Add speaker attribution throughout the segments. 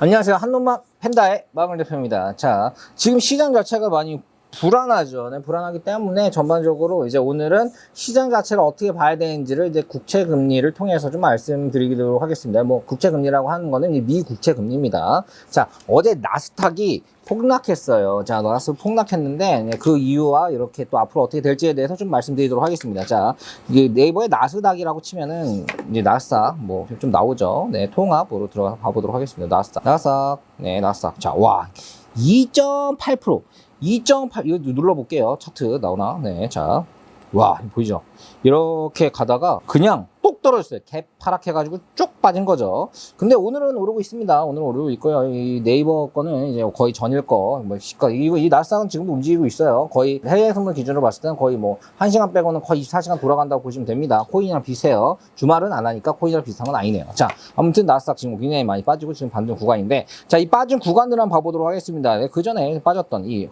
Speaker 1: 안녕하세요. 한놈만 팬다의 마을 대표입니다. 자, 지금 시장 자체가 많이 불안하죠. 네, 불안하기 때문에 전반적으로 이제 오늘은 시장 자체를 어떻게 봐야 되는지를 이제 국채 금리를 통해서 좀 말씀드리도록 하겠습니다. 뭐 국채 금리라고 하는 거는 이 미국채 금리입니다. 자, 어제 나스닥이 폭락했어요. 자, 나스닥 폭락했는데 네, 그 이유와 이렇게 또 앞으로 어떻게 될지에 대해서 좀 말씀드리도록 하겠습니다. 자, 이게 네이버에 나스닥이라고 치면은 이제 나스닥 뭐 좀 나오죠. 네, 통합으로 들어가 봐보도록 하겠습니다. 나스닥, 나스닥, 네, 나스닥. 자, 와, 2.8%. 2.8 이거 눌러볼게요. 차트 나오나? 네 자 와 보이죠? 이렇게 가다가 그냥 똑 떨어졌어요. 갭 하락해가지고 쭉 빠진 거죠. 근데 오늘은 오르고 있습니다. 오늘 오르고 있고요. 이 네이버 거는 이제 거의 전일 거 뭐 시가 이거 이 나스닥은 지금도 움직이고 있어요. 거의 해외 선물 기준으로 봤을 때는 거의 뭐 1시간 빼고는 거의 24시간 돌아간다고 보시면 됩니다. 코인이랑 비슷해요. 주말은 안 하니까 코인이랑 비슷한 건 아니네요. 자 아무튼 나스닥 지금 굉장히 많이 빠지고 지금 반등 구간인데 자 이 빠진 구간들 한번 봐보도록 하겠습니다. 네, 그 전에 빠졌던 이 야,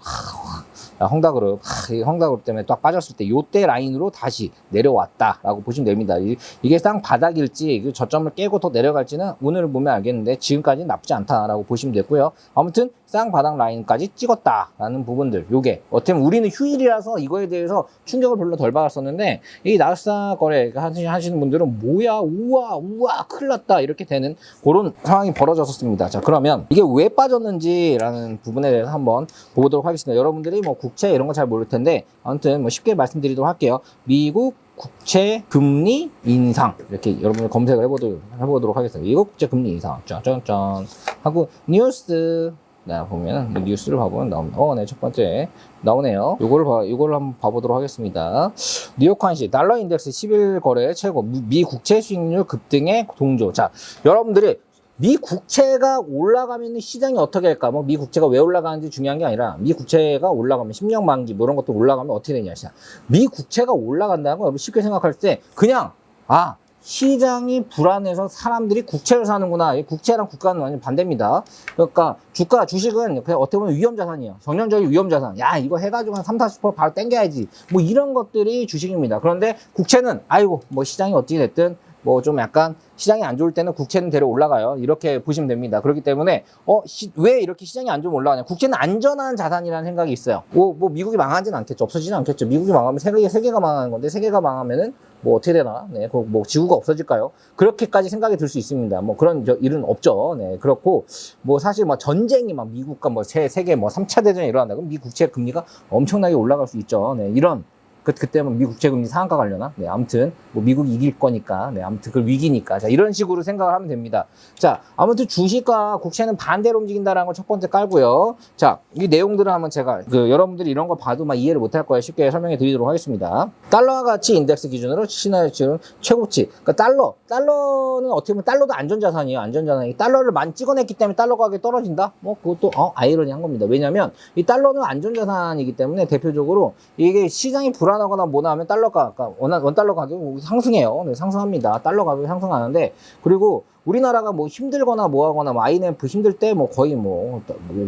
Speaker 1: 헝다그룹, 하, 이 헝다그룹 때문에 딱 빠졌을 때 요때 라인으로 다시 내려왔다라고 보시면 됩니다. 이, 게 쌍 바닥일지 그 저점을 깨고 더 내려갈지는 오늘 보면 알겠는데 지금까지는 나쁘지 않다라고 보시면 되고요. 아무튼 쌍바닥 라인까지 찍었다라는 부분들 요게 보면 우리는 휴일이라서 이거에 대해서 충격을 별로 덜 받았었는데 이 나스닥 거래 하시는 분들은 뭐야 우와 우와 큰일 났다 이렇게 되는 그런 상황이 벌어졌었습니다. 자 그러면 이게 왜 빠졌는지라는 부분에 대해서 한번 보도록 하겠습니다. 여러분들이 뭐 국채 이런 거 잘 모를 텐데 아무튼 뭐 쉽게 말씀드리도록 할게요. 미국 국채 금리 인상 이렇게 여러분들 검색을 해보도록, 해보도록 하겠습니다. 미국 국채 금리 인상 짠짠짠 하고 뉴스 네, 보면 뉴스를 봐보면 나옵니다. 어, 네, 첫 번째 나오네요. 요거를 봐, 요거를 한번 봐보도록 하겠습니다. 뉴욕 한시 달러 인덱스 10일 거래 최고 미 국채 수익률 급등의 동조. 자, 여러분들이 미 국채가 올라가면 시장이 어떻게 할까? 뭐 미 국채가 왜 올라가는지 중요한 게 아니라 미 국채가 올라가면 10년 만기 뭐 이런 것도 올라가면 어떻게 되냐 시장. 미 국채가 올라간다는 거 여러분 쉽게 생각할 때 그냥 아 시장이 불안해서 사람들이 국채를 사는구나. 이 국채랑 국가는 완전 반대입니다. 그러니까 주가, 주식은 그냥 어떻게 보면 위험자산이에요. 정량적인 위험자산. 야, 이거 해가지고 한 3, 40% 바로 땡겨야지. 뭐 이런 것들이 주식입니다. 그런데 국채는, 아이고, 뭐 시장이 어떻게 됐든 뭐 좀 약간 시장이 안 좋을 때는 국채는 데려 올라가요. 이렇게 보시면 됩니다. 그렇기 때문에 어, 시, 왜 이렇게 시장이 안 좋으면 올라가냐? 국채는 안전한 자산이라는 생각이 있어요. 뭐, 뭐 미국이 망하지는 않겠죠. 없어지진 않겠죠. 미국이 망하면 세계 세계가 망하는 건데 세계가 망하면은 뭐 어떻게 되나? 네, 그뭐 지구가 없어질까요? 그렇게까지 생각이 들 수 있습니다. 뭐 그런 저 일은 없죠. 네, 그렇고 뭐 사실 뭐 전쟁이 막 미국과 뭐 세, 세계 뭐 3차 대전이 일어난다. 그럼 미 국채 금리가 엄청나게 올라갈 수 있죠. 네, 이런 그, 그때면 미국 채금리 상한가 가려나? 네, 아무튼, 뭐, 미국이 이길 거니까, 네, 아무튼, 그 위기니까. 자, 이런 식으로 생각을 하면 됩니다. 자, 아무튼 주식과 국채는 반대로 움직인다라는 걸 첫 번째 깔고요. 자, 이 내용들을 한번 제가, 그, 여러분들이 이런 거 봐도 막 이해를 못할 거예요. 쉽게 설명해 드리도록 하겠습니다. 달러와 같이 인덱스 기준으로 시나리오 지금 최고치. 그러니까 달러. 달러는 어떻게 보면 달러도 안전자산이에요. 안전자산이. 달러를 많이 찍어냈기 때문에 달러 가격이 떨어진다? 뭐, 그것도, 어, 아이러니한 겁니다. 왜냐면, 이 달러는 안전자산이기 때문에 대표적으로 이게 시장이 불안 하거나 뭐나 하면 달러가 그러니까 원, 원달러 가격이 상승해요. 네, 상승합니다. 달러 가격이 상승하는데 그리고 우리나라가 뭐 힘들거나 뭐 하거나 뭐 IMF 힘들 때 뭐 거의 뭐,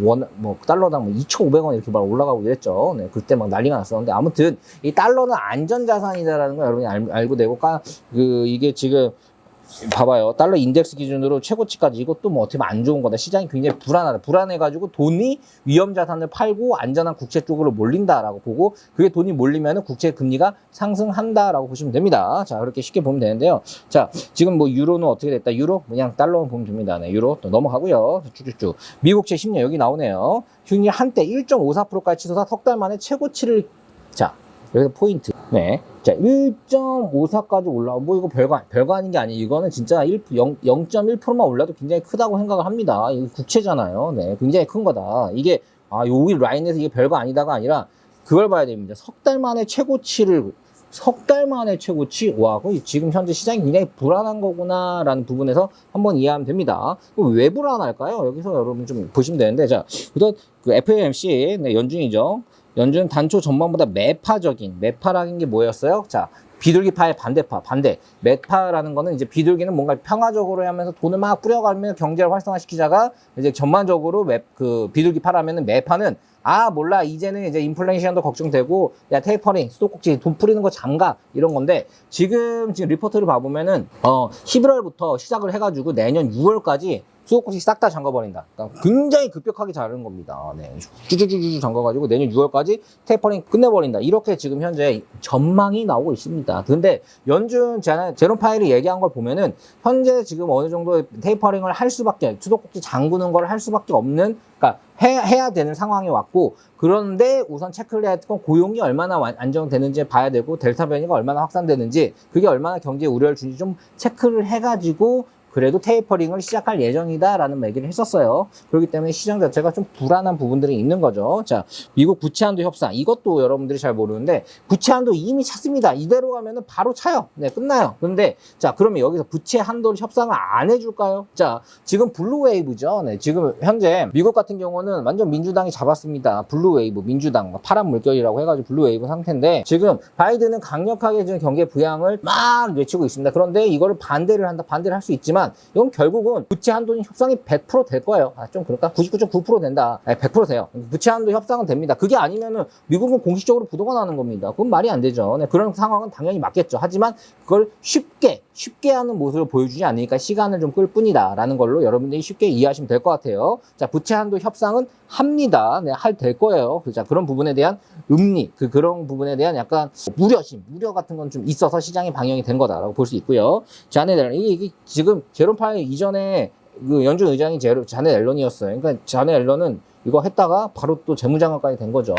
Speaker 1: 원, 뭐 달러당 뭐 2,500원 이렇게 막 올라가고 이랬죠. 네, 그때 막 난리가 났었는데 아무튼 이 달러는 안전자산이다라는 거 여러분이 알, 알고 되고 까, 그 이게 지금 봐봐요. 달러 인덱스 기준으로 최고치까지 이것도 뭐 어떻게 보면 안 좋은 거다. 시장이 굉장히 불안하다. 불안해가지고 돈이 위험 자산을 팔고 안전한 국채 쪽으로 몰린다라고 보고 그게 돈이 몰리면은 국채 금리가 상승한다라고 보시면 됩니다. 자, 그렇게 쉽게 보면 되는데요. 자, 지금 뭐 유로는 어떻게 됐다? 유로? 그냥 달러만 보면 됩니다. 네, 유로 또 넘어가고요. 쭉쭉쭉. 미국채 10년 여기 나오네요. 흉이 한때 1.54%까지 치솟아 석 달 만에 최고치를 자, 여기서 포인트. 네. 자, 1.54까지 올라오고, 뭐 이거 별거, 별거 아닌 게 아니에요. 이거는 진짜 1, 0, 0.1%만 올라도 굉장히 크다고 생각을 합니다. 이거 국채잖아요. 네. 굉장히 큰 거다. 이게, 아, 여기 라인에서 이게 별거 아니다가 아니라, 그걸 봐야 됩니다. 석 달 만에 최고치를, 석달 만에 최고치? 와, 그 지금 현재 시장이 굉장히 불안한 거구나 라는 부분에서 한번 이해하면 됩니다. 왜 불안할까요? 여기서 여러분 좀 보시면 되는데, 자, 우선 그 FOMC, 네, 연준이죠. 연준 단초 전망보다 매파적인 매파라는 게 뭐였어요? 자, 비둘기파의 반대파, 반대. 매파라는 거는 이제 비둘기는 뭔가 평화적으로 하면서 돈을 막 뿌려가면서 경제를 활성화시키자가 이제 전반적으로 매, 그 비둘기파라면은 매파는 아 몰라 이제는 이제 인플레이션도 걱정되고 야 테이퍼링 수도꼭지 돈 뿌리는 거 잠가 이런 건데 지금 지금 리포트를 봐보면은 어 11월부터 시작을 해가지고 내년 6월까지 수도꼭지 싹다 잠가버린다. 그러니까 굉장히 급격하게 자르는 겁니다. 네. 쭈쭈쭈쭈 잠가가지고 내년 6월까지 테이퍼링 끝내버린다. 이렇게 지금 현재 전망이 나오고 있습니다. 근데 연준 제롬 파일이 얘기한 걸 보면은 현재 지금 어느 정도 테이퍼링을 할 수밖에 수도꼭지 잠그는 걸 할 수밖에 없는 그러니까 해, 해야 되는 상황이 왔고 그런데 우선 체크를 해야 될건 고용이 얼마나 완- 안정되는지 봐야 되고 델타 변이가 얼마나 확산되는지 그게 얼마나 경제에 우려를 주는지 좀 체크를 해가지고 그래도 테이퍼링을 시작할 예정이다라는 얘기를 했었어요. 그렇기 때문에 시장 자체가 좀 불안한 부분들이 있는 거죠. 자, 미국 부채 한도 협상 이것도 여러분들이 잘 모르는데 부채 한도 이미 찼습니다. 이대로 가면은 바로 차요. 네, 끝나요. 근데 자, 그러면 여기서 부채 한도를 협상을 안 해줄까요? 자, 지금 블루웨이브죠. 네, 지금 현재 미국 같은 경우는 완전 민주당이 잡았습니다. 블루웨이브, 민주당, 뭐 파란 물결이라고 해가지고 블루웨이브 상태인데 지금 바이든은 강력하게 지금 경제 부양을 막 외치고 있습니다. 그런데 이거를 반대를 한다, 반대를 할 수 있지만 이건 결국은 부채 한도 협상이 100%될 거예요. 아, 좀 그럴까? 99.9% 된다. 네, 100% 돼요. 부채 한도 협상은 됩니다. 그게 아니면은 미국은 공식적으로 부도가 나는 겁니다. 그건 말이 안 되죠. 네, 그런 상황은 당연히 맞겠죠. 하지만 그걸 쉽게 쉽게 하는 모습을 보여주지 않으니까 시간을 좀 끌 뿐이다라는 걸로 여러분들이 쉽게 이해하시면 될 것 같아요. 자, 부채 한도 협상은 합니다. 네, 할 될 거예요. 그, 자, 그런 부분에 대한 음리, 그 그런 부분에 대한 약간 무려심, 무려 같은 건 좀 있어서 시장이 방영이 된 거다라고 볼 수 있고요. 자네 앨런 이게, 이게 지금 제롬 파일 이전에 그 연준 의장이 제로, 자네 앨런이었어요. 그러니까 자네 앨런은 이거 했다가 바로 또 재무장관까지 된 거죠.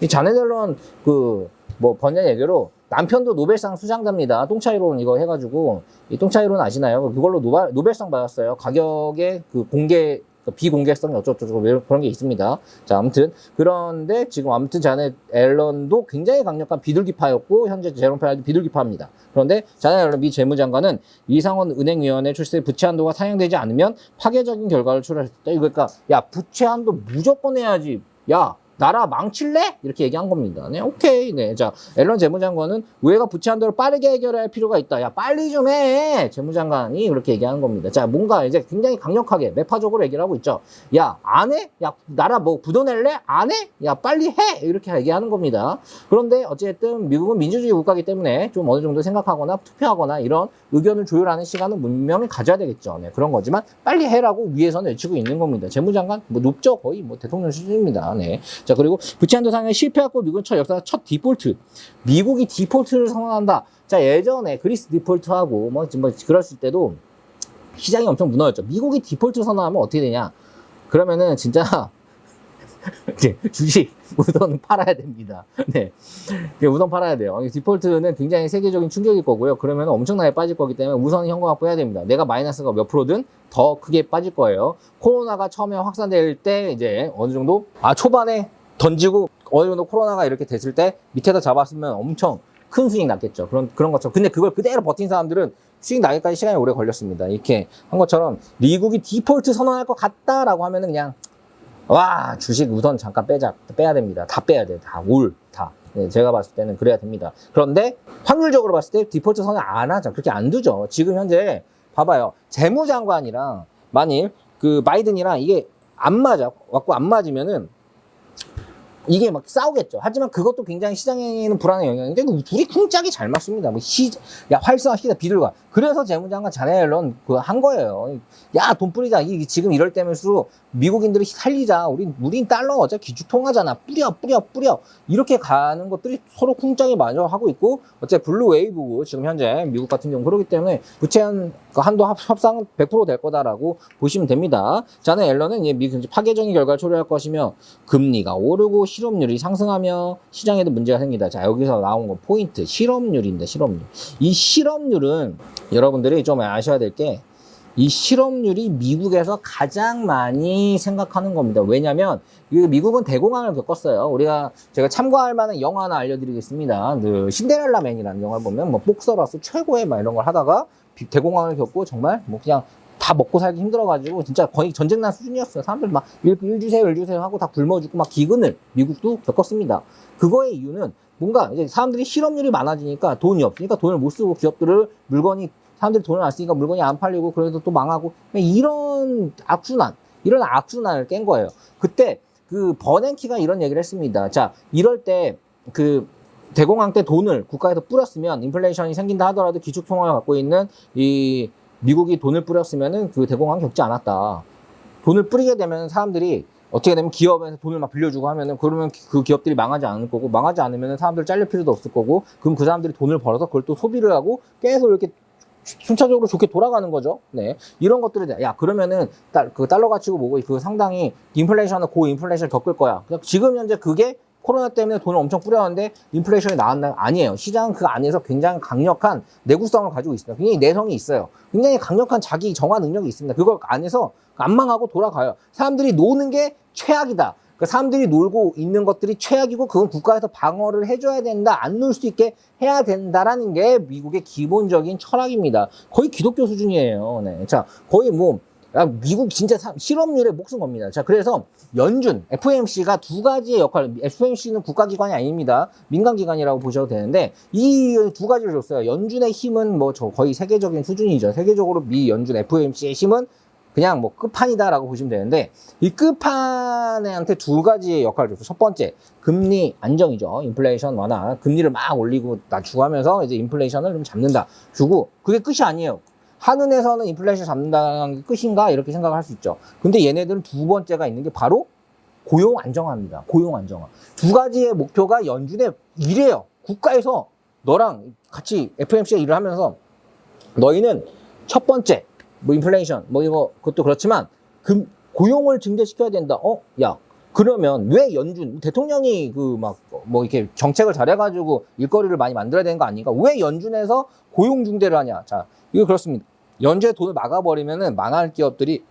Speaker 1: 이 자네 앨런 그뭐 번역 얘기로 남편도 노벨상 수상자입니다. 똥차이론 이거 해가지고 이 똥차이론 아시나요? 그걸로 노벨, 노벨상 받았어요. 가격의 그 공개 그 비공개성이 어쩌고저쩌고 왜 그런 게 있습니다. 자, 아무튼 그런데 지금 아무튼 자네 앨런도 굉장히 강력한 비둘기파였고 현재 제롬 파일도 비둘기파입니다. 그런데 자네 앨런 미 재무장관은 이상원 은행위원회 출세 부채 한도가 상향되지 않으면 파괴적인 결과를 초래했다. 그러니까 야 부채 한도 무조건 해야지. 야 나라 망칠래? 이렇게 얘기한 겁니다. 네, 오케이. 네. 자, 앨런 재무장관은 우회가 부채 한도를 빠르게 해결할 필요가 있다. 야, 빨리 좀 해. 재무장관이 그렇게 얘기하는 겁니다. 자, 뭔가 이제 굉장히 강력하게 매파적으로 얘기를 하고 있죠. 야, 안 해? 야, 나라 뭐 부도낼래? 안 해? 야, 빨리 해. 이렇게 얘기하는 겁니다. 그런데 어쨌든 미국은 민주주의 국가이기 때문에 좀 어느 정도 생각하거나 투표하거나 이런 의견을 조율하는 시간은 분명히 가져야 되겠죠. 네, 그런 거지만 빨리 해라고 위에서는 외치고 있는 겁니다. 재무장관 뭐 높죠. 거의 뭐 대통령 수준입니다. 네. 자, 그리고 부채 한도 상향 실패하고 미국은 첫 역사 첫 디폴트. 미국이 디폴트를 선언한다. 자, 예전에 그리스 디폴트하고 뭐, 뭐 그랬을 때도 시장이 엄청 무너졌죠. 미국이 디폴트 선언하면 어떻게 되냐? 그러면은 진짜 이제 주식 우선 팔아야 됩니다. 네. 우선 팔아야 돼요. 이 디폴트는 굉장히 세계적인 충격일 거고요. 그러면 엄청나게 빠질 거기 때문에 우선 현금 확보해야 됩니다. 내가 마이너스가 몇 프로든 더 크게 빠질 거예요. 코로나가 처음에 확산될 때 이제 어느 정도 아 초반에 던지고 어느 정도 코로나가 이렇게 됐을 때 밑에다 잡았으면 엄청 큰 수익 났겠죠. 그런 그런 것처럼. 근데 그걸 그대로 버틴 사람들은 수익 나기까지 시간이 오래 걸렸습니다. 이렇게 한 것처럼 미국이 디폴트 선언할 것 같다라고 하면은 그냥 와 주식 우선 잠깐 빼자 빼야 됩니다. 다 빼야 돼다올다. 네, 제가 봤을 때는 그래야 됩니다. 그런데 확률적으로 봤을 때 디폴트 선언 안 하죠. 그렇게 안 두죠. 지금 현재 봐봐요. 재무장관이랑 만일 그 바이든이랑 이게 안 맞아 왔고 안 맞으면은 이게 막 싸우겠죠. 하지만 그것도 굉장히 시장에는 불안한 영향인데 그 둘이 쿵짝이 잘 맞습니다. 뭐 시, 야 활성화 시다 비둘가. 그래서 재무장관 자네 앨런 그한 거예요. 야 돈 뿌리자. 이 지금 이럴 때면수록 미국인들이 살리자. 우린 우린 달러 어차피 기축 통하잖아. 뿌려 뿌려 뿌려. 이렇게 가는 것들이 서로 쿵짝이 마저 하고 있고 어차피 블루 웨이브고 지금 현재 미국 같은 경우 그렇기 때문에 부채 한, 그 한도 합, 협상은 100%될 거다라고 보시면 됩니다. 자네 앨런은 이제 미국 파괴적인 결과를 초래할 것이며 금리가 오르고 실업률이 상승하며 시장에도 문제가 생긴다. 자, 여기서 나온 거 포인트. 실업률인데, 실업률. 이 실업률은 여러분들이 좀 아셔야 될 게, 이 실업률이 미국에서 가장 많이 생각하는 겁니다. 왜냐면, 이 미국은 대공황을 겪었어요. 우리가, 제가 참고할 만한 영화 하나 알려드리겠습니다. 그, 신데렐라맨이라는 영화를 보면, 뭐, 복서라서 최고의 막 이런 걸 하다가, 비- 대공황을 겪고 정말, 뭐, 그냥, 다 먹고 살기 힘들어가지고 진짜 거의 전쟁 난 수준이었어요. 사람들 막 일, 일 주세요, 일 주세요 하고 다 굶어 죽고 막 기근을 미국도 겪었습니다. 그거의 이유는 뭔가 이제 사람들이 실업률이 많아지니까 돈이 없으니까 돈을 못 쓰고 기업들을 물건이 사람들이 돈을 안 쓰니까 물건이 안 팔리고 그래서 또 망하고 이런 악순환, 이런 악순환을 깬 거예요. 그때 그 버냉키가 이런 얘기를 했습니다. 자, 이럴 때 그 대공황 때 돈을 국가에서 뿌렸으면 인플레이션이 생긴다 하더라도 기축통화를 갖고 있는 이 미국이 돈을 뿌렸으면은 그 대공황 겪지 않았다. 돈을 뿌리게 되면 사람들이 어떻게 되면 기업에서 돈을 막 빌려주고 하면은 그러면 그 기업들이 망하지 않을 거고 망하지 않으면 사람들 잘릴 필요도 없을 거고 그럼 그 사람들이 돈을 벌어서 그걸 또 소비를 하고 계속 이렇게 순차적으로 좋게 돌아가는 거죠. 네. 이런 것들에 대해, 야, 그러면은, 달, 그 달러 가치고 뭐고, 그 상당히 인플레이션을, 고인플레이션을 겪을 거야. 지금 현재 그게 코로나 때문에 돈을 엄청 뿌렸는데 인플레이션이 나왔나요? 아니에요. 시장은 그 안에서 굉장히 강력한 내구성을 가지고 있습니다. 굉장히 내성이 있어요. 굉장히 강력한 자기 정화 능력이 있습니다. 그걸 안에서 안 망하고 돌아가요. 사람들이 노는 게 최악이다. 그 사람들이 놀고 있는 것들이 최악이고 그건 국가에서 방어를 해줘야 된다. 안 놀 수 있게 해야 된다라는 게 미국의 기본적인 철학입니다. 거의 기독교 수준이에요. 네. 자, 거의 뭐 아, 미국 진짜 사- 실업률에 목숨 겁니다. 자, 그래서 연준, FOMC가 두 가지의 역할, FOMC는 국가기관이 아닙니다. 민간기관이라고 보셔도 되는데, 이 두 가지를 줬어요. 연준의 힘은 뭐 저 거의 세계적인 수준이죠. 세계적으로 미 연준 FOMC의 힘은 그냥 뭐 끝판이다라고 보시면 되는데, 이 끝판한테 두 가지의 역할을 줬어요. 첫 번째, 금리 안정이죠. 인플레이션 완화. 금리를 막 올리고 낮추고 하면서 이제 인플레이션을 좀 잡는다. 주고, 그게 끝이 아니에요. 한은에서는 인플레이션 잡는다는 게 끝인가 이렇게 생각을 할 수 있죠. 근데 얘네들은 두 번째가 있는 게 바로 고용 안정화입니다. 고용 안정화. 두 가지의 목표가 연준의 이래요. 국가에서 너랑 같이 FMC에 일을 하면서 너희는 첫 번째 뭐 인플레이션 뭐 이거 그것도 그렇지만 금 고용을 증대시켜야 된다. 어, 야. 그러면 왜 연준 대통령이 그 막 뭐 이렇게 정책을 잘해가지고 일거리를 많이 만들어야 되는 거 아닌가? 왜 연준에서 고용 중대를 하냐? 자, 이거 그렇습니다. 연주에 돈을 막아버리면은 망할 기업들이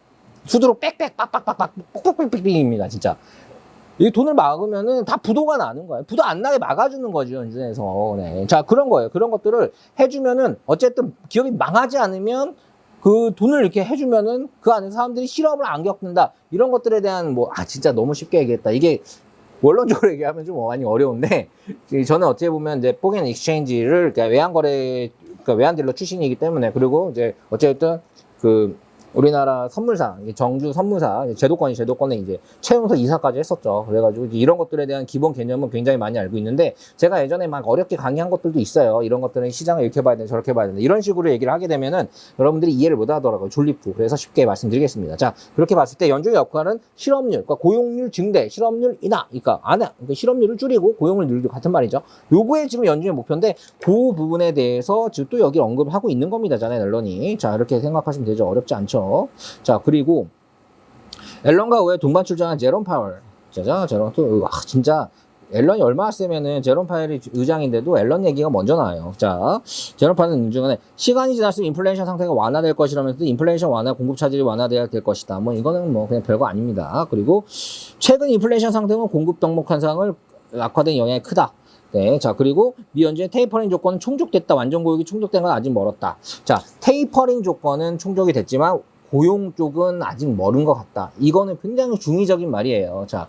Speaker 1: 수두로 빽빽 빡빡빡빡 빽빽빽빽입니다 진짜. 이 돈을 막으면은 다 부도가 나는 거예요. 부도 안 나게 막아주는 거죠 연준에서. 네. 자 그런 거예요. 그런 것들을 해주면은 어쨌든 기업이 망하지 않으면 그 돈을 이렇게 해주면은 그 안에서 사람들이 실업을 안 겪는다. 이런 것들에 대한 뭐 아 진짜 너무 쉽게 얘기했다. 이게 원론적으로 얘기하면 좀 많이 어려운데 저는 어떻게 보면 이제 포겐 익스체인지를 그러니까 외환 거래 그러니까 외환딜러 출신이기 때문에 그리고 이제 어쨌든 그 우리나라 이게 정주 선물사 제도권이 제도권에 이제 최연소 이사까지 했었죠. 그래가지고 이런 것들에 대한 기본 개념은 굉장히 많이 알고 있는데 제가 예전에 막 어렵게 강의한 것들도 있어요. 이런 것들은 시장을 이렇게 봐야 된다 저렇게 봐야 된다 이런 식으로 얘기를 하게 되면은 여러분들이 이해를 못 하더라고요. 졸립고 그래서 쉽게 말씀드리겠습니다. 자 그렇게 봤을 때 연준의 역할은 실업률, 그러니까 고용률 증대, 실업률 인하, 그러니까 안 해. 그러니까 실업률을 줄이고 고용을 늘리고 같은 말이죠. 요거에 지금 연준의 목표인데 그 부분에 대해서 지금 또 여기 언급을 하고 있는 겁니다. 자네 앨런이 자 이렇게 생각하시면 되죠. 어렵지 않죠. 자 그리고 앨런과 외 동반 출전한 제롬 파월. 자자 제롬 또 와, 진짜 앨런이 얼마나 세면은 제롬 파웰이 의장인데도 앨런 얘기가 먼저 나와요. 자, 제롬 파웰은 인중은 시간이 지날수록 인플레이션 상태가 완화될 것이라면서 인플레이션 완화, 공급 차질이 완화돼야 될 것이다. 뭐 이거는 뭐 그냥 별거 아닙니다. 그리고 최근 인플레이션 상태는 공급 덕목 현상을 악화된 영향이 크다. 네, 자 그리고 미연준의 테이퍼링 조건은 충족됐다. 완전 고용이 충족된 건 아직 멀었다. 자, 테이퍼링 조건은 충족이 됐지만 고용 쪽은 아직 멀은 것 같다. 이거는 굉장히 중의적인 말이에요. 자,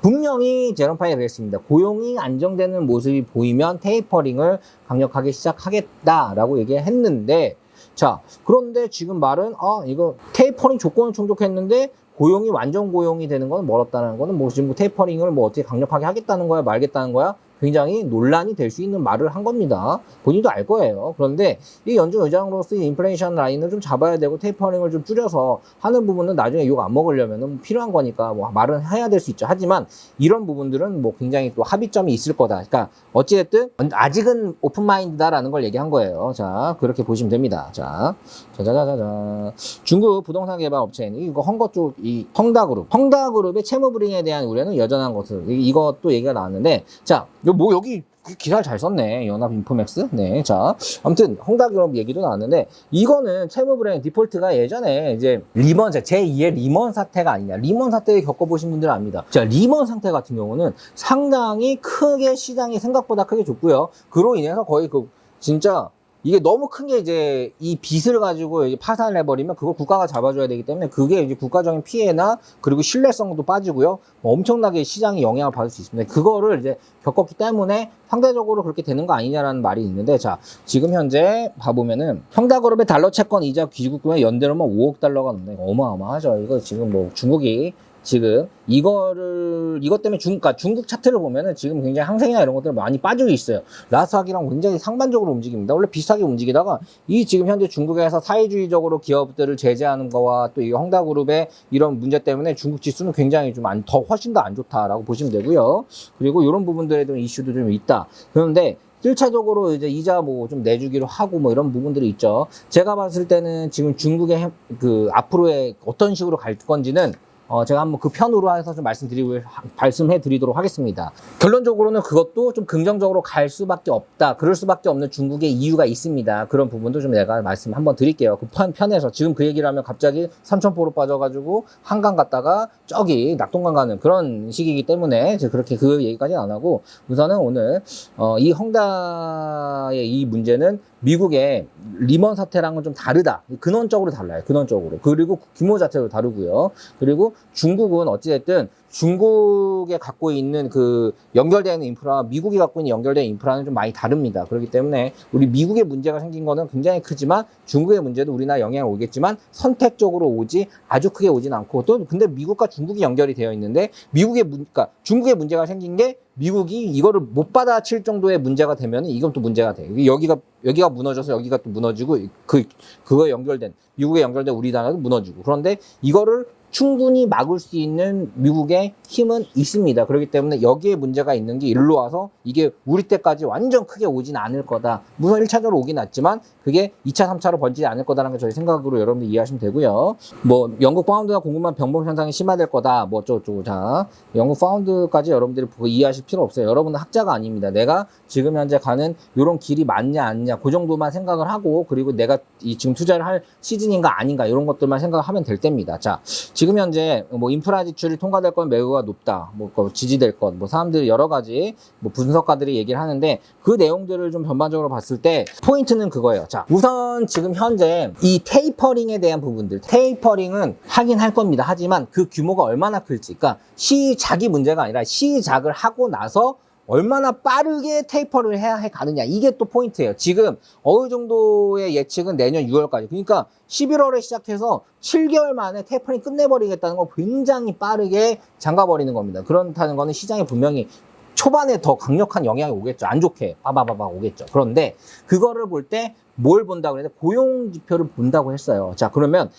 Speaker 1: 분명히 제롬 파이가 그랬습니다. 고용이 안정되는 모습이 보이면 테이퍼링을 강력하게 시작하겠다라고 얘기했는데, 자, 그런데 지금 말은, 아, 이거 테이퍼링 조건을 충족했는데, 고용이 완전 고용이 되는 건 멀었다는 거는 뭐 지금 테이퍼링을 뭐 어떻게 강력하게 하겠다는 거야, 말겠다는 거야? 굉장히 논란이 될 수 있는 말을 한 겁니다. 본인도 알 거예요. 그런데 이 연준 의장으로서 이 인플레이션 라인을 좀 잡아야 되고 테이퍼링을 좀 줄여서 하는 부분은 나중에 욕 안 먹으려면 필요한 거니까 뭐 말은 해야 될 수 있죠. 하지만 이런 부분들은 뭐 굉장히 또 합의점이 있을 거다. 그러니까 어찌됐든 아직은 오픈 마인드다라는 걸 얘기한 거예요. 자 그렇게 보시면 됩니다. 자 자자자자자 중국 부동산 개발 업체인 이거 헝거 쪽 이 헝다그룹 헝다그룹의 채무 불이행에 대한 우려는 여전한 이- 이것도 얘기가 나왔는데 자뭐 여기 기사를 잘 썼네. 연합 인포맥스. 네 자 아무튼 헝다그룹 얘기도 나왔는데 이거는 채무 불이행 디폴트가 예전에 이제 리먼 제2의 리먼 사태가 아니냐. 리먼 사태를 겪어보신 분들은 압니다. 자 리먼 상태 같은 경우는 상당히 크게 시장이 생각보다 크게 줬고요. 그로 인해서 거의 그 진짜 이게 너무 큰 게 이제 이 빚을 가지고 이제 파산을 해버리면 그걸 국가가 잡아줘야 되기 때문에 그게 이제 국가적인 피해나 그리고 신뢰성도 빠지고요. 뭐 엄청나게 시장이 영향을 받을 수 있습니다. 그거를 이제 겪었기 때문에 상대적으로 그렇게 되는 거 아니냐라는 말이 있는데 자, 지금 현재 봐보면은 평다그룹의 달러 채권 이자 기구금액 연대로만 5억 달러가 넘네. 어마어마하죠. 이거 지금 뭐 중국이 지금 이거를 이것 때문에 중국 그러니까 중국 차트를 보면은 지금 굉장히 항생이나 이런 것들 많이 빠지고 있어요. 라스하기랑 굉장히 상반적으로 움직입니다. 원래 비슷하게 움직이다가 이 지금 현재 중국에서 사회주의적으로 기업들을 제재하는 거와 또 이 헝다 그룹의 이런 문제 때문에 중국 지수는 굉장히 좀 더 훨씬 더 안 좋다라고 보시면 되고요. 그리고 이런 부분들에 대한 이슈도 좀 있다. 그런데 1차적으로 이제 이자 뭐 좀 내주기로 하고 뭐 이런 부분들이 있죠. 제가 봤을 때는 지금 중국의 행- 그 앞으로의 어떤 식으로 갈 건지는 어 제가 한번 그 편으로 해서 좀 말씀드리고 말씀해 드리도록 하겠습니다. 결론적으로는 그것도 좀 긍정적으로 갈 수밖에 없다. 그럴 수밖에 없는 중국의 이유가 있습니다. 그런 부분도 좀 내가 말씀 한번 드릴게요. 그 편, 편에서 지금 그 얘기를 하면 갑자기 삼천포로 빠져가지고 한강 갔다가 저기 낙동강 가는 그런 시기이기 때문에 제가 그렇게 그 얘기까지는 안 하고 우선은 오늘 어, 이 헝다의 이 문제는 미국의 리먼 사태랑은 좀 다르다. 근원적으로 달라요. 근원적으로. 그리고 규모 자체도 다르고요. 그리고 중국은 어찌됐든 중국에 갖고 있는 그 연결되는 인프라, 미국이 갖고 있는 연결된 인프라는 좀 많이 다릅니다. 그렇기 때문에 우리 미국의 문제가 생긴 거는 굉장히 크지만 중국의 문제도 우리나라 영향을 오겠지만 선택적으로 오지 아주 크게 오진 않고 또 근데 미국과 중국이 연결이 되어 있는데 미국의 문, 그러니까 중국의 문제가 생긴 게 미국이 이거를 못 받아칠 정도의 문제가 되면 이건 또 문제가 돼요. 여기가 여기가 무너져서 여기가 또 무너지고 그 그거에 연결된 미국에 연결된 우리 나라도 무너지고 그런데 이거를 충분히 막을 수 있는 미국의 힘은 있습니다. 그렇기 때문에 여기에 문제가 있는 게 일로 와서 이게 우리 때까지 완전 크게 오진 않을 거다. 물론 1차적으로 오긴 왔지만 그게 2차, 3차로 번지지 않을 거다라는 게 저희 생각으로 여러분들 이해하시면 되고요. 뭐 영국 파운드가 공급만 병목 현상이 심화될 거다. 뭐 어쩌고저쩌고. 자, 영국 파운드까지 여러분들이 이해하실 필요 없어요. 여러분은 학자가 아닙니다. 내가 지금 현재 가는 이런 길이 맞냐 아니냐 그 정도만 생각을 하고 그리고 내가 이 지금 투자를 할 시즌인가 아닌가 이런 것들만 생각하면 될 때입니다. 자, 지금 현재 뭐 인프라 지출이 통과될 건 매우가 높다. 뭐 지지될 것, 뭐 사람들이 여러 가지 뭐 분석가들이 얘기를 하는데 그 내용들을 좀 전반적으로 봤을 때 포인트는 그거예요. 자, 우선 지금 현재 이 테이퍼링에 대한 부분들, 테이퍼링은 하긴 할 겁니다. 하지만 그 규모가 얼마나 클지, 그러니까 시작이 문제가 아니라 시작을 하고 나서 얼마나 빠르게 테이퍼를 해야 해 가느냐 이게 또 포인트예요. 지금 어느 정도의 예측은 내년 6월까지. 그러니까 11월에 시작해서 7개월 만에 테이퍼링 끝내버리겠다는 거 굉장히 빠르게 잠가버리는 겁니다. 그렇다는 거는 시장에 분명히 초반에 더 강력한 영향이 오겠죠. 안 좋게 빠바바바 오겠죠. 그런데 그거를 볼 때 뭘 본다고 그랬는데 고용 지표를 본다고 했어요. 자 그러면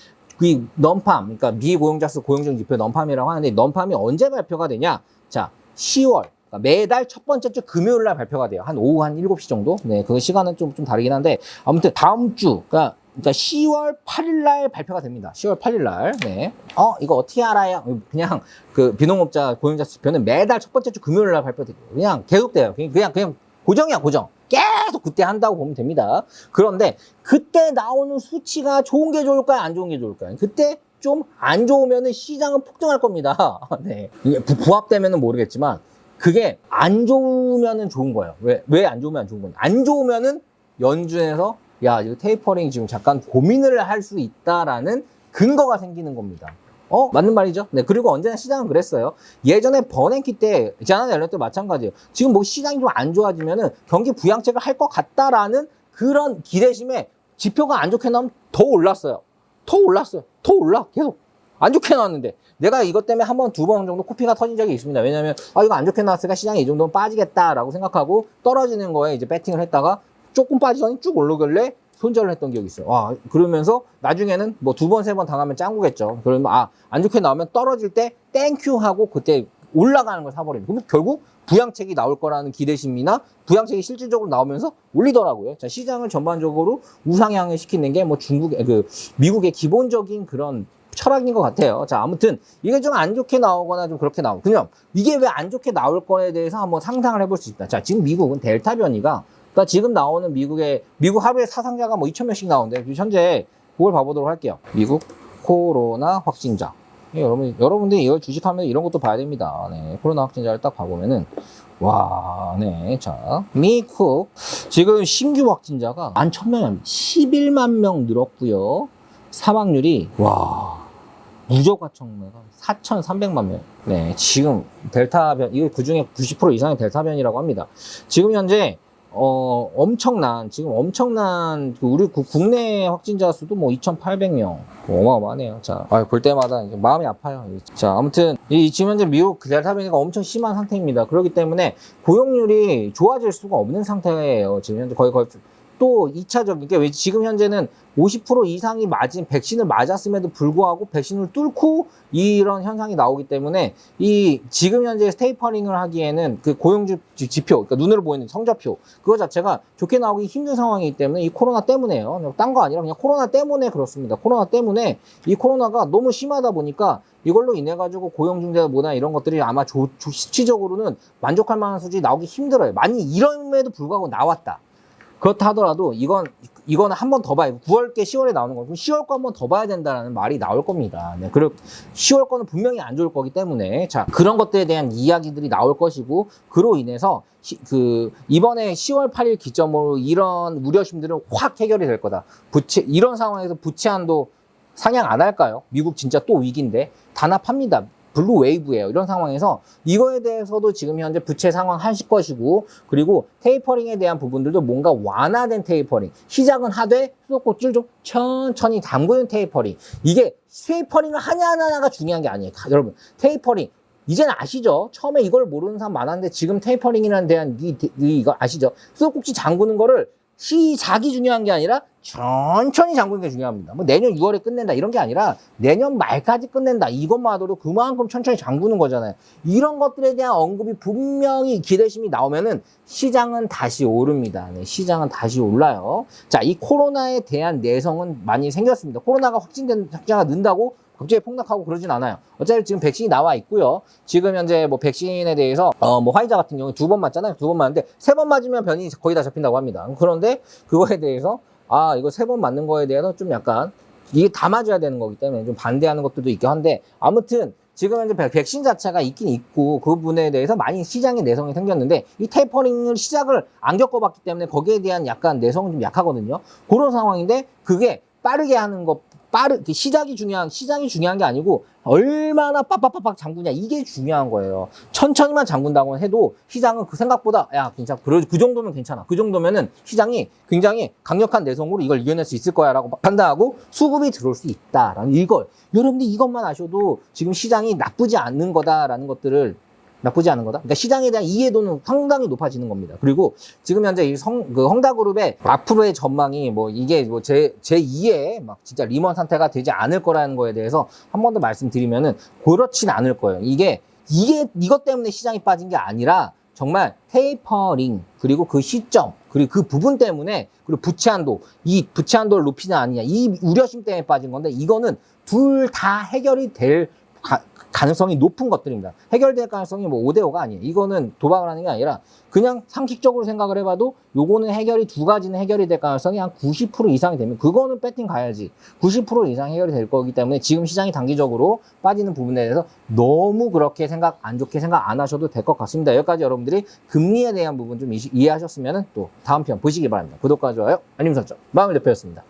Speaker 1: 이 넘팜, 그러니까 미 고용자 수 고용정 지표 넘팜이라고 하는데 넘팜이 언제 발표가 되냐? 자 10월. 그러니까 매달 첫 번째 주 금요일 날 발표가 돼요. 한 오후 한 7시 정도? 네, 그 시간은 좀, 좀 다르긴 한데, 아무튼 다음 주, 그러니까, 그러니까 10월 8일 날 발표가 됩니다. 10월 8일 날. 네. 어, 이거 어떻게 알아요? 그냥 그 비농업자 고용자 수표는 매달 첫 번째 주 금요일 날 발표돼요. 그냥 계속돼요. 그냥, 그냥, 고정이야, 고정. 계속 그때 한다고 보면 됩니다. 그런데 그때 나오는 수치가 좋은 게 좋을까요? 안 좋은 게 좋을까요? 그때 좀 안 좋으면은 시장은 폭등할 겁니다. 네. 이게 부, 부합되면은 모르겠지만 그게 안 좋으면은 좋은 거예요. 왜, 왜 안 좋으면 안 좋은 거냐. 안 좋으면은 연준에서 야, 이거 테이퍼링 지금 잠깐 고민을 할 수 있다라는 근거가 생기는 겁니다. 어? 맞는 말이죠. 네. 그리고 언제나 시장은 그랬어요. 예전에 버냉키 때, 자나 때 마찬가지예요. 지금 뭐 시장이 좀 안 좋아지면은 경기 부양책을 할 것 같다라는 그런 기대심에 지표가 안 좋게 나오면 더 올랐어요. 더 올랐어요. 더 올라. 계속. 안 좋게 나왔는데. 내가 이것 때문에 한 번, 두 번 정도 코피가 터진 적이 있습니다. 왜냐면, 아, 이거 안 좋게 나왔으니까 시장이 이 정도는 빠지겠다라고 생각하고 떨어지는 거에 이제 배팅을 했다가 조금 빠지더니 쭉 오르길래 손절을 했던 기억이 있어요. 와, 그러면서 나중에는 뭐 두 번, 세 번 당하면 짱구겠죠. 그러면 아, 안 좋게 나오면 떨어질 때 땡큐 하고 그때 올라가는 걸 사버립니다. 그럼 결국 부양책이 나올 거라는 기대심이나 부양책이 실질적으로 나오면서 올리더라고요. 자, 시장을 전반적으로 우상향을 시키는 게 뭐 중국의, 그, 미국의 기본적인 그런 철학인 것 같아요. 자, 아무튼 이게 좀 안 좋게 나오거나 좀 그렇게 나오고 그냥 이게 왜 안 좋게 나올 거에 대해서 한번 상상을 해볼 수 있다. 자, 지금 미국은 델타 변이가 그러니까 지금 나오는 미국의 미국 하루에 사상자가 뭐 2천 명씩 나오는데 현재 그걸 봐보도록 할게요. 미국 코로나 확진자. 예, 여러분 여러분들이 이걸 주식하면 이런 것도 봐야 됩니다. 네, 코로나 확진자를 딱 봐보면은 와, 네, 자 미국 지금 신규 확진자가 11,000명이 11만 명 늘었고요. 사망률이 와 무조건 청매가 4,300만 명. 네, 지금 델타 변, 이거 그 중에 90% 이상의 델타 변이라고 합니다. 지금 현재, 어, 엄청난, 지금 엄청난, 그 우리 국- 국내 확진자 수도 뭐 2,800명. 어마어마하네요. 자, 아, 볼 때마다 마음이 아파요. 자, 아무튼, 이, 지금 현재 미국 델타 변이가 엄청 심한 상태입니다. 그렇기 때문에 고용률이 좋아질 수가 없는 상태예요. 지금 현재 거의 거의 또 2차적, 이게 왜 지금 현재는 50% 이상이 맞은 백신을 맞았음에도 불구하고 백신을 뚫고 이런 현상이 나오기 때문에 이 지금 현재 스테이퍼링을 하기에는 그 고용주 지- 지표, 그러니까 눈으로 보이는 성적표 그거 자체가 좋게 나오기 힘든 상황이기 때문에 이 코로나 때문에요. 딴 거 아니라 그냥 코로나 때문에 그렇습니다. 코로나 때문에 이 코로나가 너무 심하다 보니까 이걸로 인해 가지고 고용중재나 뭐나 이런 것들이 아마 조, 조- 수치적으로는 만족할 만한 수준이 나오기 힘들어요. 만약 이럼에도 불구하고 나왔다. 그렇다 하더라도 이건 이거는 한 번 더 봐요. 9월께 10월에 나오는 거고 10월 거 한 번 더 봐야 된다라는 말이 나올 겁니다. 네, 그리고 10월 거는 분명히 안 좋을 거기 때문에 자 그런 것들에 대한 이야기들이 나올 것이고 그로 인해서 시- 그 이번에 10월 8일 기점으로 이런 우려심들은 확 해결이 될 거다. 부채 이런 상황에서 부채 한도 상향 안 할까요? 미국 진짜 또 위기인데 단합합니다. 블루 웨이브예요. 이런 상황에서 이거에 대해서도 지금 현재 부채 상황 하실 것이고 그리고 테이퍼링에 대한 부분들도 뭔가 완화된 테이퍼링 시작은 하되 수도꼭지를 좀 천천히 담그는 테이퍼링 이게 테이퍼링을 하냐 안 하냐가 중요한 게 아니에요. 가- 여러분 테이퍼링 이제는 아시죠? 처음에 이걸 모르는 사람 많았는데 지금 테이퍼링이라는 대한 이, 이 이거 아시죠? 수도꼭지 잠그는 거를 시작이 중요한 게 아니라 천천히 잠그는 게 중요합니다. 뭐 내년 6월에 끝낸다 이런 게 아니라 내년 말까지 끝낸다 이것만으로도 그만큼 천천히 잠그는 거잖아요. 이런 것들에 대한 언급이 분명히 기대심이 나오면은 시장은 다시 오릅니다. 네, 시장은 다시 올라요. 자, 이 코로나에 대한 내성은 많이 생겼습니다. 코로나가 확진된 확자가 는다고 갑자기 폭락하고 그러진 않아요. 어차피 지금 백신이 나와 있고요. 지금 현재 뭐 백신에 대해서 어 뭐 화이자 같은 경우 두 번 맞잖아요. 두 번 맞는데 세 번 맞으면 변이 거의 다 잡힌다고 합니다. 그런데 그거에 대해서 아 이거 세 번 맞는 거에 대해서 좀 약간 이게 다 맞아야 되는 거기 때문에 좀 반대하는 것들도 있긴 한데 아무튼 지금 현재 백- 백신 자체가 있긴 있고 그 부분에 대해서 많이 시장에 내성이 생겼는데 이 테이퍼링을 시작을 안 겪어봤기 때문에 거기에 대한 약간 내성은 좀 약하거든요. 그런 상황인데 그게 빠르게 하는 것 빠르 그 시작이 중요한 시장이 중요한 게 아니고 얼마나 빡빡빡빡 잠그냐. 이게 중요한 거예요. 천천히만 잠근다고 해도 시장은 그 생각보다 야 괜찮아. 그, 그 정도면 괜찮아. 그 정도면은 시장이 굉장히 강력한 내성으로 이걸 이겨낼 수 있을 거야라고 판단하고 수급이 들어올 수 있다라는 이걸. 여러분들 이것만 아셔도 지금 시장이 나쁘지 않는 거다라는 것들을 나쁘지 않은 거다. 그러니까 시장에 대한 이해도는 상당히 높아지는 겁니다. 그리고 지금 현재 이 성, 그 헝다그룹의 앞으로의 전망이 뭐 이게 뭐 제, 제 2의 막 진짜 리먼 상태가 되지 않을 거라는 거에 대해서 한 번 더 말씀드리면은 그렇진 않을 거예요. 이게, 이게, 이것 때문에 시장이 빠진 게 아니라 정말 테이퍼링, 그리고 그 시점, 그리고 그 부분 때문에, 그리고 부채 한도, 이 부채 한도를 높이냐 아니냐, 이 우려심 때문에 빠진 건데, 이거는 둘 다 해결이 될 가, 가능성이 높은 것들입니다. 해결될 가능성이 뭐 5대5가 아니에요. 이거는 도박을 하는 게 아니라 그냥 상식적으로 생각을 해봐도 요거는 해결이 두 가지는 해결이 될 가능성이 한 90% 이상이 되면 그거는 배팅 가야지. 90% 이상 해결이 될 거기 때문에 지금 시장이 단기적으로 빠지는 부분에 대해서 너무 그렇게 생각 안 좋게 생각 안 하셔도 될 것 같습니다. 여기까지 여러분들이 금리에 대한 부분 좀 이해하셨으면 또 다음 편 보시기 바랍니다. 구독과 좋아요, 알림 설정, 마음을 대표였습니다.